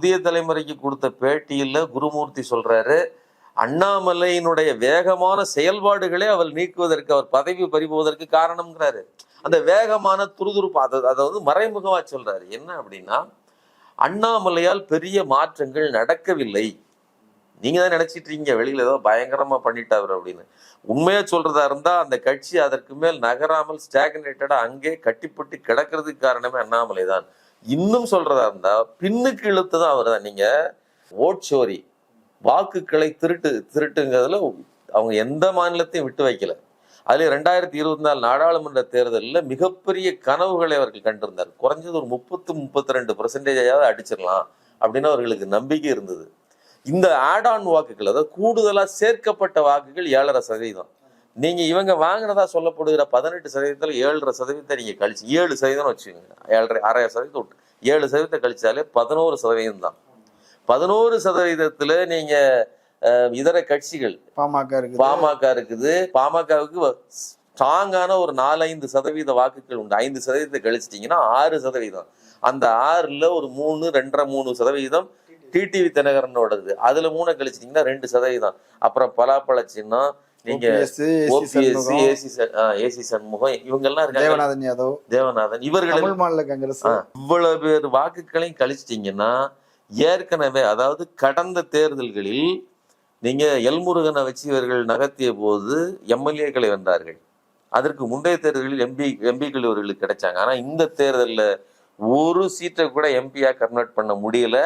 புதிய தலைமுறைக்கு கொடுத்த பேட்டியில குருமூர்த்தி சொல்றாரு அண்ணாமலையினுடைய வேகமான செயல்பாடுகளே அவர் நீக்குவதற்கு அவர் பதவி பறிபோவதற்கு காரணம்ங்கிறாரு. அந்த வேகமான துருதுருப்பு அதை அதை வந்து மறைமுகமாக சொல்றாரு. என்ன அப்படின்னா அண்ணாமலையால் பெரிய மாற்றங்கள் நடக்கவில்லை. நீங்க தான் நினைச்சிட்டு இருக்கீங்க வெளியில ஏதோ பயங்கரமா பண்ணிட்டாரு அப்படின்னு. உண்மையா சொல்றதா இருந்தா அந்த கட்சி அதற்கு மேல் நகராமல் ஸ்டாக்னேட்டடா அங்கே கட்டிப்பட்டு கிடக்கிறதுக்கு காரணமே அண்ணாமலை தான் இன்னும் சொல்றதா இருந்தா பின்னுக்கு இழுத்ததும் அவர் தான் நீங்க ஓட் சோரி வாக்குகளை திருட்டு திருட்டுங்கிறதுல அவங்க எந்த மாநிலத்தையும் விட்டு வைக்கல. அதுல ரெண்டாயிரத்தி இருபத்தி நாலு நாடாளுமன்ற தேர்தலில் மிகப்பெரிய கனவுகளை அவர்கள் கண்டிருந்தார். குறைஞ்சது ஒரு முப்பத்து முப்பத்தி ரெண்டு பர்சன்டேஜாவது அடிச்சிடலாம் அப்படின்னு அவர்களுக்கு நம்பிக்கை இருந்தது. இந்த ஆட் ஆன் வாக்குகள் அதாவது கூடுதலாக சேர்க்கப்பட்ட வாக்குகள் ஏழரை சதவீதம். நீங்க இவங்க வாங்கினதா சொல்லப்படுகிற பதினெட்டு சதவீதத்துல ஏழரை சதவீதத்தை நீங்க கழிச்சு ஏழு சதவீதம் வச்சுக்கோங்க. ஏழரை அரை சதவீதம் விட்டு ஏழு சதவீதத்தை கழிச்சாலே பதினோரு சதவீதம் தான். பதினோரு சதவீதத்துல நீங்க அஹ், இதர கட்சிகள் பாமக இருக்குது. பாமக இருக்குது. பாமகவுக்கு ஸ்ட்ராங்கான ஒரு நாலஞ்சு சதவீத வாக்குகள் உண்டு. ஐந்து சதவீதத்தை கழிச்சிட்டீங்கன்னா ஆறு சதவீதம். அந்த ஆறுல ஒரு மூணு ரெண்டரை மூணு சதவீதம் டிடிவி தினகரனோடது. அதுல மூணு கழிச்சிட்டீங்கன்னா ரெண்டு சதவீதம். அப்புறம் பலாப்பழ சின்னம் நீங்க ஏசி ஓபிஎஸ்சி ஏசி ஏசி சண்முகம் இவங்க எல்லாம் இருக்காங்க. தேவநாதன் யாதவ் தேவநாதன். இவர்கள் மாநில காங்கிரஸ். இவ்வளவு பேர் வாக்குகளையும் கழிச்சிட்டீங்கன்னா ஏற்கனவே அதாவது கடந்த தேர்தல்களில் நீங்க எல்முருகனை வச்சு இவர்கள் நகர்த்திய போது எம்எல்ஏக்களை வென்றார்கள். அதற்கு முந்தைய தேர்தல்களில் எம்பி எம்பிக்கள் இவர்களுக்கு கிடைச்சாங்க. ஆனா இந்த தேர்தல்ல ஒரு சீட்டை கூட எம்பியா கன்வெர்ட் பண்ண முடியல.